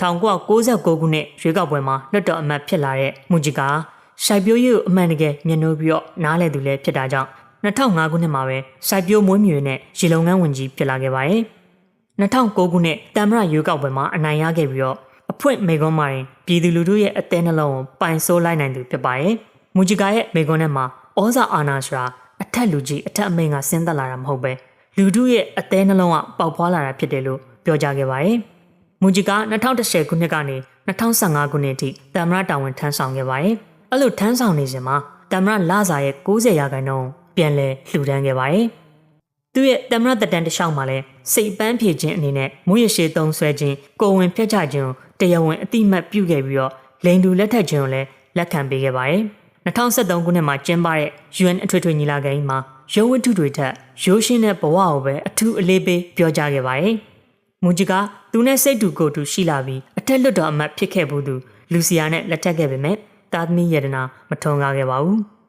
1969ခုနှစ်ရွေးကောက်ပွဲမှာလွှတ်တော်အမတ်ဖြစ်လာတဲ့မူဂျီကာစိုက်ပျိုးရေးကိုအမှန်တကယ်မျက်နှိုးပြီးတော့နားလည်သူလည်းဖြစ်တာကြောင့်2005ခုနှစ်မှာပဲစိုက်ပျိုးမွေးမြူရေးနဲ့ရေလုံငန်းဝင်ကြီးဖြစ်လာခဲ့ပါတယ်။2009ခုနှစ်တမ်မရရွေးကောက်ပွဲမှာအနိုင်ရခဲ့ပြီးတော့အဖွင့်မေကွန်းမှာရင်ပြည်သူလူထုရဲ့အသေးနှလုံးကိုပိုင်ဆိုးလိုက်နိုင်သူဖြစ်ပါတယ်။မူဂျီကာရဲ့မေကွန်းထဲမှာဩဇာအာဏာဆိုတာအထက်လူကြီးအထက်အမိန်ကဆင်းသက်လာတာမဟုတ်ပဲလူထုရဲ့အသေးနှလုံးကပေါက်ဖွာလာတာဖြစ်တယ်လို့ပြောကြားခဲ့ပါတယ်။ မူဂျီက2010ခုနှစ်ကနေ2015ခုနှစ်အထိတမ်မရတာဝန်ထမ်းဆောင်ခဲ့ပါတယ်။အဲ့လိုထမ်းဆောင်နေစဉ်မှာတမ်မရလစာရဲ့90ရာခိုင်နှုန်းပြန်လည်လှူဒန်းခဲ့ပါတယ်။သူ့ရဲ့တမ်မရတက်တန်တစ်လျှောက်မှာလည်းစိတ်ပန်းဖြည့်ခြင်းအနေနဲ့မူရရှိသုံးဆွဲခြင်းကိုယ်ဝင်ဖြတ်ချခြင်းကိုတရားဝင်အတိမတ်ပြုခဲ့ပြီးတော့လိန်တူလက်ထက်ခြင်းကိုလည်းလက်ခံပေးခဲ့ပါတယ်။2013ခုနှစ်မှာကျင်းပတဲ့ UN အထွေထွေညီလာခံကြီးမှာရုပ်ဝတ္ထုတွေထက်ရိုးရှင်းတဲ့ဘဝကိုပဲအထူးအလေးပေးပြောကြားခဲ့ပါတယ်။ မူဂျီကသူနဲ့စိတ်တူကိုယ်တူရှိလာပြီးအထက်လွတ်တော်အမတ်ဖြစ်ခဲ့ဘူးသူလူစီယာနဲ့လက်ထပ်ခဲ့ပေမဲ့တာသမီရတနာမထုံကားခဲ့ပါဘူး။